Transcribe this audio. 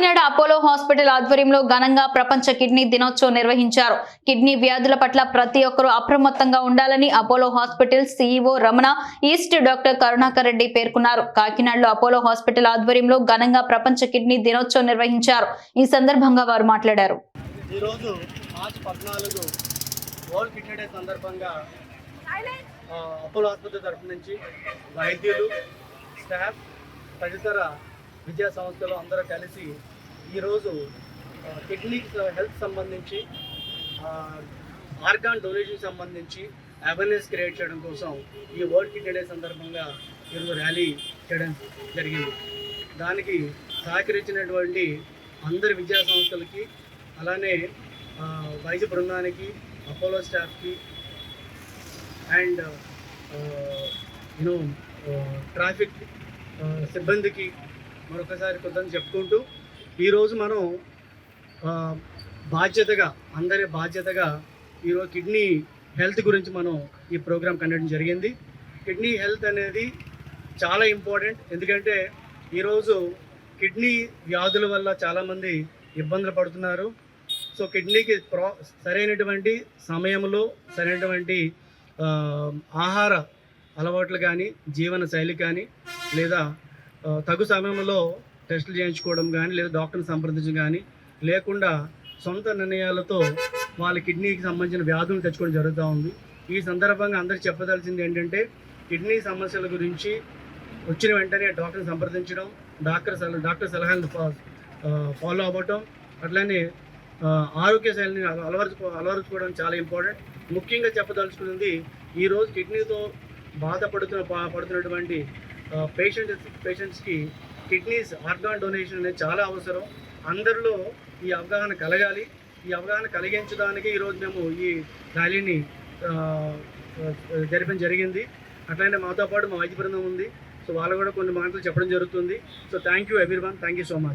Kakinada Apollo hospital ఆధ్వర్యంలో ఘనంగా ప్రపంచ కిడ్నీ దినోత్సవం నిర్వహించారు. కిడ్నీ వ్యాధుల పట్ల ప్రతి ఒక్కరూ అప్రమత్తంగా ఉండాలని Apollo hospital CEO Ramana east doctor Karunakar Reddy పేర్కొన్నారు. కాకినాడలో అపోలో హాస్పిటల్ ఆధ్వర్యంలో ఘనంగా ప్రపంచ కిడ్నీ దినోత్సవం నిర్వహించారు. ఈ సందర్భంగా వారు మాట్లాడారు. ఈరోజు మార్చి పద్నాలుగు వరల్డ్ కిడ్నీ డే సందర్భంగా అపోలో ఆసుపత్రి తరఫు నుంచి వైద్యులు స్టాఫ్ తదితర విద్యా సంస్థలు అందరూ కలిసి ఈరోజు టెక్నిక్స్ హెల్త్ సంబంధించి ఆర్గాన్ డొనేషన్ సంబంధించి అవేర్నెస్ క్రియేట్ చేయడం కోసం ఈ వరల్డ్ కిడ్నీ డే సందర్భంగా ఈరోజు ర్యాలీ చేయడం జరిగింది. దానికి సహకరించినటువంటి అందరి విద్యా సంస్థలకి అలానే వైద్య బృందానికి అపోలో స్టాఫ్కి అండ్ యూనో ట్రాఫిక్ సిబ్బందికి మరొకసారి కొద్దిగా చెప్పుకుంటూ ఈరోజు మనం బాధ్యతగా అందరి బాధ్యతగా ఈరోజు కిడ్నీ హెల్త్ గురించి మనం ఈ ప్రోగ్రాం కండక్ట్ జరిగింది. కిడ్నీ హెల్త్ అనేది చాలా ఇంపార్టెంట్. ఎందుకంటే ఈరోజు కిడ్నీ వ్యాధుల వల్ల చాలామంది ఇబ్బందులు పడుతున్నారు. సో కిడ్నీకి ప్రా సరైనటువంటి సమయంలో సరైనటువంటి ఆహార అలవాట్లు కానీ జీవన శైలి కానీ లేదా తగు సమయంలో టెస్టులు చేయించుకోవడం కానీ లేదా డాక్టర్ని సంప్రదించడం కానీ లేకుండా సొంత నిర్ణయాలతో వాళ్ళ కిడ్నీకి సంబంధించిన వ్యాధులు తెచ్చుకోవడం జరుగుతూ ఉంది. ఈ సందర్భంగా అందరికి చెప్పదలసింది ఏంటంటే కిడ్నీ సమస్యల గురించి వచ్చిన వెంటనే డాక్టర్ని సంప్రదించడం డాక్టర్ సలహా డాక్టర్ సలహాలను ఫాలో అవ్వటం అట్లనే ఆరోగ్య శైలిని అల- అలవరుచుకో అలవరుచుకోవడం చాలా ఇంపార్టెంట్ ముఖ్యంగా చెప్పదలుచుకున్నది ఈరోజు కిడ్నీతో బాధపడుతున్న పా- పడుతున్నటువంటి పేషెంట్స్ పేషెంట్స్కి కిడ్నీస్ ఆర్గాన్ డొనేషన్ అనేది చాలా అవసరం. అందరిలో ఈ అవగాహన కలగాలి. ఈ అవగాహన కలిగించడానికి ఈరోజు మేము ఈ ర్యాలీని జరిపడం జరపడం జరిగింది. అట్లనే మాతో పాటు మా వైద్య బృందం ఉంది. సో వాళ్ళు కూడా కొన్ని మాటలు చెప్పడం జరుగుతుంది. So thank you everyone thank you so much